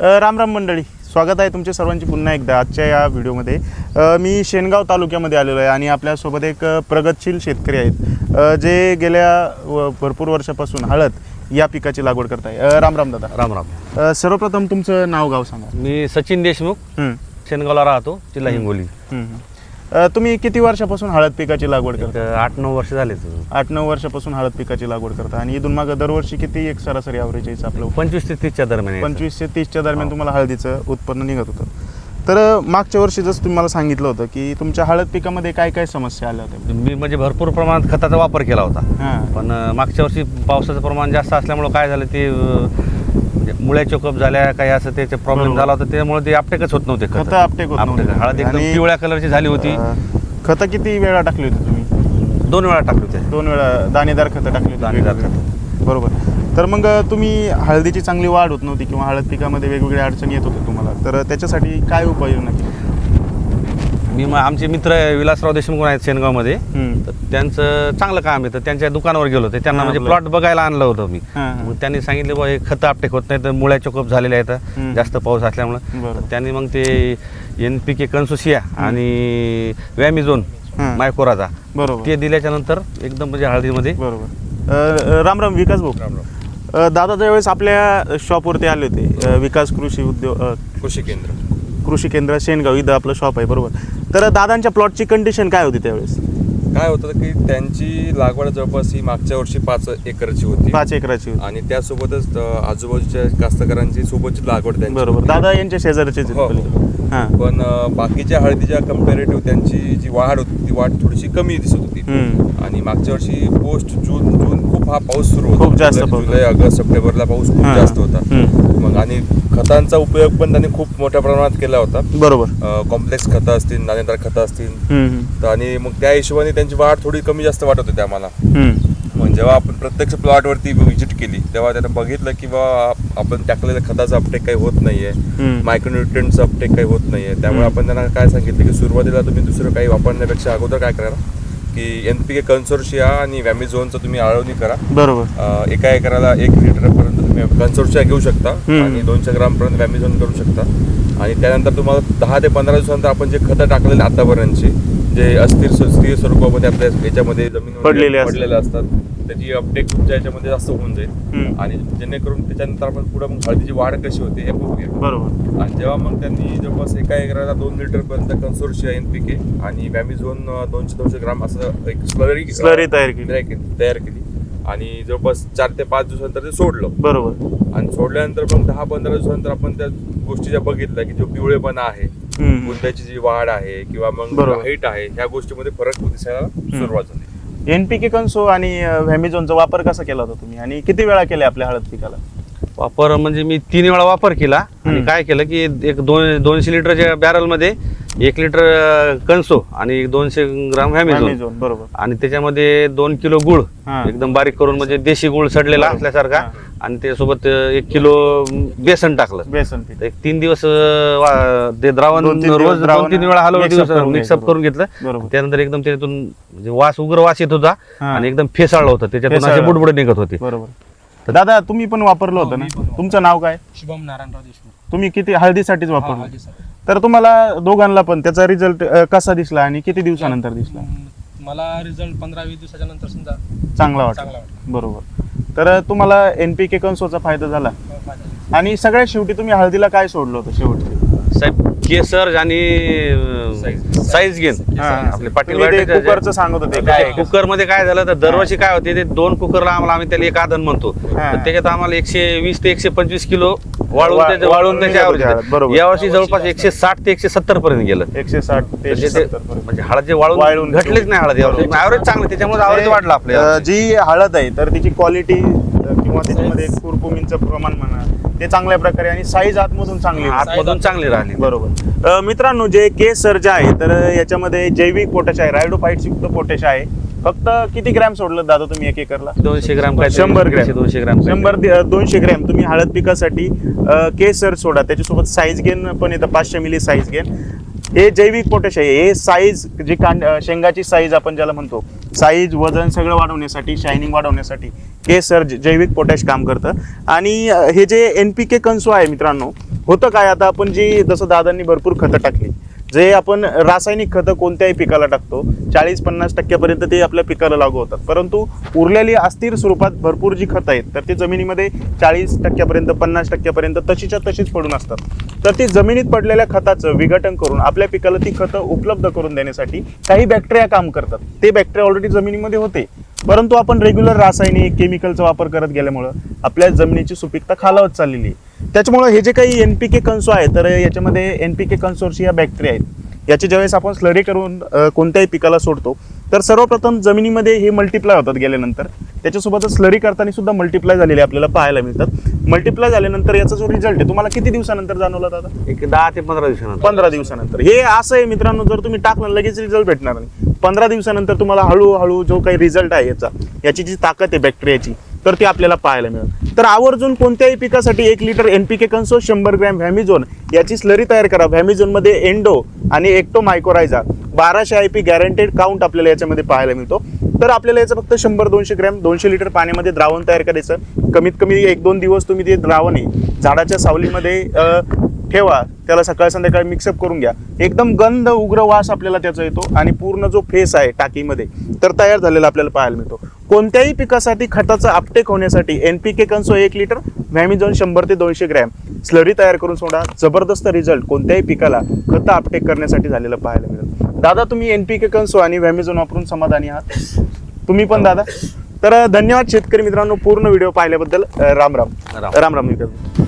राम राम मंडळी स्वागत आहे तुमचे सर्वांची पुन्हा एकदा आजच्या या व्हिडिओमध्ये. मी शेनगाव तालुक्यामध्ये आलेलो आहे आणि आपल्यासोबत एक प्रगतशील शेतकरी आहेत. जे गेल्या भरपूर वर्षापासून हळद या पिकाची लागवड करताय अ, राम राम दादा. राम राम. सर्वप्रथम तुमचं नाव गाव सांगा. मी सचिन देशमुख शेनगावला राहतो जिल्हा हिंगोली. अ, तुम्ही किती वर्षापासून हळद पिकाची लागवड एक करता? आठ नऊ वर्ष झाले आठ नऊ वर्षापासून हळद पिकाची लागवड करता. आणि इथून मागं दरवर्षी किती एक सरासरी ॲव्हरेज यायचं आपलं? पंचवीस ते तीसच्या दरम्यान यायचं. पंचवीस ते तीसच्या दरम्यान हो. तुम्हाला हळदीचं उत्पन्न निघत होतं. तर अ, मागच्या वर्षी जसं तुम्हाला सांगितलं होतं की तुमच्या हळद पिकामध्ये काय काय समस्या आल्या होत्या? मी म्हणजे भरपूर प्रमाणात खताचा वापर केला होता. हां. पण अं, मागच्या वर्षी पावसाचं प्रमाण जास्त असल्यामुळं काय झालं ते अं, म्हणजे मुळ्या चोकअप झाल्या काही असं त्याचे प्रॉब्लेम बरोबर. झाला होता त्यामुळे ते अपटेकच होत नव्हते खतं होत. नव्हते. हळद एकदम आणि- पिवळ्या कलरची झाली होती अ, खतं किती वेळा टाकली होती तुम्ही दोन वेळा टाकली होते दोन वेळा दाणेदार खतं टाकली होती दाणेदार वेगवेगळी. बरोबर तर मग अ, तुम्ही हळदीची चांगली वाढ होत नव्हती किंवा हळद पिकामध्ये वेगवेगळ्या अडचणी येत होत्या तुम्हाला तर त्याच्यासाठी काय उपाययोजना केली मी मग आमचे मित्र विलासराव देशमुख आहेत शेनगावमध्ये हं. तर त्यांचं चांगलं काम आहे. तर त्यांच्या दुकानावर गेलो होते. त्यांना हां, म्हणजे आपलं. प्लॉट बघायला आणलं होतं मी. हां, हां. मग त्यांनी सांगितले बुवा हे खतं आपटेक होत नाही तर मुळ्या चोकअप झालेले आहेत. जास्त पाऊस असल्यामुळं. बरोबर. तर त्यांनी मग ते एन पी के कन्सोसिया आणि वॅमिझोन हां. मायकोराचा बरोबर. ते दिल्याच्या नंतर एकदम म्हणजे हळदीमध्ये बरोबर. राम राम विकास भाऊ. अ, दादा ज्यावेळेस आपल्या शॉपवरती आले होते. अ, विकास कृषी उद्योग अ, कृषी केंद्र. कृषी केंद्र शेनगाव इथं आपलं शॉप आहे बरोबर. तर दादांच्या प्लॉटची कंडिशन काय होती त्यावेळेस? काय होतं की त्यांची लागवड जवळपास ही मागच्या वर्षी पाच एकरची होती पाच एकराची होती आणि त्यासोबतच अं, आजूबाजूच्या कास्तकारांची सोबतची लागवड त्यांची बरोबर होती. दादा यांच्या शेजारचे हो, हो. हां पण अं, बाकीच्या हळदीच्या कम्पॅरेटिव्ह त्यांची जी वाढ होती ती वाढ थोडीशी कमी दिसत होती हम्म. आणि मागच्या वर्षी पोस्ट जून जून खूप हा पाऊस सुरू होता खूप जास्त जुलै- पाऊस. जुलै ऑगस्ट सप्टेंबरला पाऊस खूप हां. जास्त होता हम्म. मग आणि खतांचा उपयोग पण त्यांनी खूप मोठ्या प्रमाणात केला होता बरोबर कॉम्प्लेक्स खतं असतील दाणेदार खतं असतील हम्म, तर आणि मग त्या हिशोबाने त्यांची वाढ थोडी कमी जास्त वाटत होती आम्हाला. मग जेव्हा आपण प्रत्यक्ष प्लॉटवरती व्हिजिट केली तेव्हा त्यांना बघितलं की बा आपण टाकलेल्या खताचा अपटेक काही होत नाहीये. मायक्रोन्युट्रियनचं अपटेक काही होत नाहीये त्यामुळे. आपण त्यांना काय सांगितलं की सुरुवातीला तुम्ही दुसरं काही वापरण्यापेक्षा अगोदर काय करा की एन पी के कन्सोर्शिया आणि व्हॅमिझोनचं तुम्ही आळवणी करा बरोबर एका एकराला एक लिटरपर्यंत तुम्ही कन्सोर्शिया घेऊ शकता. आणि दोनशे ग्रामपर्यंत व्हॅमिझोन करू शकता आणि त्यानंतर तुम्हाला दहा ते पंधरा दिवसानंतर आपण जे खतं टाकलेले आतापर्यंतचे जे अस्थिर स्थिर स्वरूपामध्ये आपल्या याच्यामध्ये जमीन पडलेले असतात. पडलेले असतात. त्याची अपटेक तुमच्या याच्यामध्ये जास्त होऊन जाईल. आणि जेणेकरून त्याच्यानंतर आपण पुढे मग हळदीची वाढ कशी होते हे बघूया. बरोबर. आणि जेव्हा मग त्यांनी जवळपास एका एकराला दोन लिटर पर्यंत कन्सोर्शिया एन पी के आणि वॅमिझोन दोनशे दोनशे ग्राम असं एक स्लरी केली. तयार केली. तयार केली. आणि जवळपास चार ते पाच दिवसानंतर ते सोडलं. बरोबर. आणि सोडल्यानंतर मग दहा पंधरा दिवसानंतर आपण त्या गोष्टी ज्या बघितल्या की जो पिवळेपणा आहे हम्म. बुंद्याची जी वाढ आहे किंवा मग बरोबर. हाईट आहे ह्या गोष्टीमध्ये फरक दिसायला सुरुवात झाली एनपीके कन्सो आणि व्हॅमिझोनचा वापर कसा केला होता तुम्ही आणि किती वेळा केले आपल्या हळद पिकाला वापर म्हणजे मी तीन वेळा वापर केला आणि. काय केलं की एक दोन दोनशे लिटरच्या बॅरलमध्ये एक लिटर कणसो आणि दोनशे ग्राम व्हॅमिझोन बरोबर आणि त्याच्यामध्ये दोन किलो गुळ हा. एकदम बारीक करून म्हणजे देशी गुळ सडलेला. असल्यासारखा. आणि त्यासोबत अं, एक किलो बेसन टाकलं बेसन पीठ तर एक तीन दिवस अं, वा- ते द्रावण दोन तीन दिवस रोज द्रावण तीन वेळा mix up हलवून करून मिक्सअप घ्यायचं. करून घेतलं बरोबर. त्यानंतर एकदम त्याच्यातून म्हणजे वास उग्र वास येत होता हा. आणि एकदम फेसाळलं होतं त्याच्यातून असे फेसाळलं. बुडबुडे निघत होते बरोबर तर दादा तुम्ही पण वापरलं होतं हो, ना? मी पण वापरलं. तुमचं नाव काय? शुभम नारायणराव देशमुख. तुम्ही किती हळदीसाठीच हा, वापरलं? हळदीसाठी. तर तुम्हाला दोघांना पण त्याचा रिझल्ट कसा दिसला आणि किती दिवसानंतर दिसला? हम्म, मला रिझल्ट पंधरा वीस दिवसाच्या नंतर समजा चांगला वाटला. चांगला वाटला. बरोबर. तर तुम्हाला एनपीके कन्सोचा फायदा झाला. हो, फायदा. आणि सगळ्यात शेवटी तुम्ही हळदीला काय सोडलं होतं शेवटी साहेब केसर आणि साईज घेन हा. आपले पाटील कुकरचं सांगत होते काय कुकरमध्ये काय झालं तर दरवर्षी काय होते ते दोन कुकरला आम्हाला आम्ही त्याला एक आदन म्हणतो. तर त्याच्यात आम्हाला एकशे वीस ते एकशे पंचवीस किलो वाळून वाळून त्याच्या. यावर्षी जवळपास एकशे साठ ते एकशे सत्तर पर्यंत गेलं एकशे साठ ते म्हणजे. म्हणजे हळद जे वाळून वाळून घटलीच नाही हळद यावर्षी ऍव्हरेज चांगलं त्याच्यामुळे ऍव्हरेज वाढलं आपल्या. जी हळद आहे तर तिची क्वालिटी त्याच्यामध्ये कुरकुमींचं प्रमाण म्हणा ते चांगल्या प्रकारे आणि साईज आतमधून चांगली. आतमधून चांगली राहिली. बरोबर. मित्रांनो जे के सर्ज आहे तर याच्यामध्ये जैविक पोटॅश आहे रायडोफाईट युक्त पोटॅश आहे. फक्त किती ग्रॅम सोडलं दादा तुम्ही एक एकरला? दोनशे ग्राम काय शंभर ग्रॅम. दोनशे ग्राम शंभर दोनशे ग्रॅम. तुम्ही हळद पिकासाठी के सर सोडा त्याच्यासोबत साईज गेन पण येतं पाचशे मिली साईज गेन. हे जैविक पोटॅश आहे हे साईज जी कांड शेंगाची साईज आपण ज्याला म्हणतो साईज वजन सगळं वाढवण्यासाठी शायनिंग वाढवण्यासाठी के सर जैविक पोटॅश काम करतं. आणि हे जे एन पी के कन्सो आहे मित्रांनो होतं काय? आता आपण जी जसं दादांनी भरपूर खतं टाकली. जे आपण रासायनिक खतं कोणत्याही पिकाला टाकतो चाळीस पन्नास टक्क्यापर्यंत ते आपल्या पिकाला लागू होतात. परंतु उरलेली अस्थिर स्वरूपात भरपूर जी खतं आहेत तर ती जमिनीमध्ये चाळीस टक्क्यापर्यंत पन्नास टक्क्यापर्यंत तशीच्या तशीच पडून असतात. तर ती जमिनीत पडलेल्या खताचं विघटन करून आपल्या पिकाला ती खतं उपलब्ध करून देण्यासाठी काही बॅक्टेरिया काम करतात. ते बॅक्टेरिया ऑलरेडी जमिनीमध्ये होते. परंतु आपण रेग्युलर रासायनिक केमिकलचा वापर करत गेल्यामुळं आपल्या जमिनीची सुपीकता खालावत चाललेली आहे. त्याच्यामुळं हे जे काही एन पी के कन्सो आहे तर याच्यामध्ये एन पी के कन्सोर्स या बॅक्टेरिया आहेत. याचे ज्यावेळेस आपण स्लरी करून कोणत्याही पिकाला सोडतो तर सर्वप्रथम जमिनीमध्ये हे मल्टिप्लाय होतात गेल्यानंतर. त्याच्यासोबतच स्लरी करताना सुद्धा मल्टिप्लाय झालेले आपल्याला पाहायला मिळतात. मल्टिप्लाय झाल्यानंतर याचा जो रिझल्ट आहे तुम्हाला किती दिवसानंतर जाणवला दादा? एक दहा ते पंधरा दिवसानंतर. पंधरा दिवसानंतर. हे असं आहे मित्रांनो जर तुम्ही टाकलं लगेच रिझल्ट भेटणार नाही. पंधरा दिवसानंतर तुम्हाला हळूहळू जो काही रिझल्ट आहे याचा याची जी ताकद आहे बॅक्टेरियाची तर ती आपल्याला पाहायला मिळेल. तर आवर्जून कोणत्याही पिकासाठी एक लिटर एन पी के कन्सो शंभर ग्रॅम व्हॅमिझोन याची स्लरी तयार करा. व्हॅमिझोनमध्ये एंडो आणि एक्टो मायकोरायझा बाराशे आय पी गॅरंटेड काउंट आपल्याला याच्यामध्ये पाहायला मिळतो. तर आपल्याला याचं फक्त शंभर दोनशे ग्रॅम दोनशे लिटर पाण्यामध्ये द्रावण तयार करायचं. कमीत कमी एक दोन दिवस तुम्ही ते द्रावण आहे. झाडाच्या सावलीमध्ये ठेवा त्याला सकाळ संध्याकाळी मिक्सअप करून घ्या. एकदम गंध उग्र वास आपल्याला त्याचा येतो आणि पूर्ण जो फेस आहे टाकीमध्ये तर तयार झालेला आपल्याला पाहायला मिळतो. कोणत्याही पिकासाठी खताचा अपटेक होण्यासाठी एन पी के कन्सो एक लिटर व्हॅमिझॉन शंभर ते दोनशे ग्रॅम. स्लरी तयार करून सोडा. जबरदस्त रिझल्ट कोणत्याही पिकाला खतं अपटेक करण्यासाठी झालेलं पाहायला मिळेल दादा तुम्ही एन पी के कन्सो आणि व्हॅमिझॉन वापरून समाधानी आहात? तुम्ही पण दादा? तर धन्यवाद शेतकरी मित्रांनो पूर्ण व्हिडिओ पाहिल्याबद्दल. राम. राम. राम राम मित्रांनो.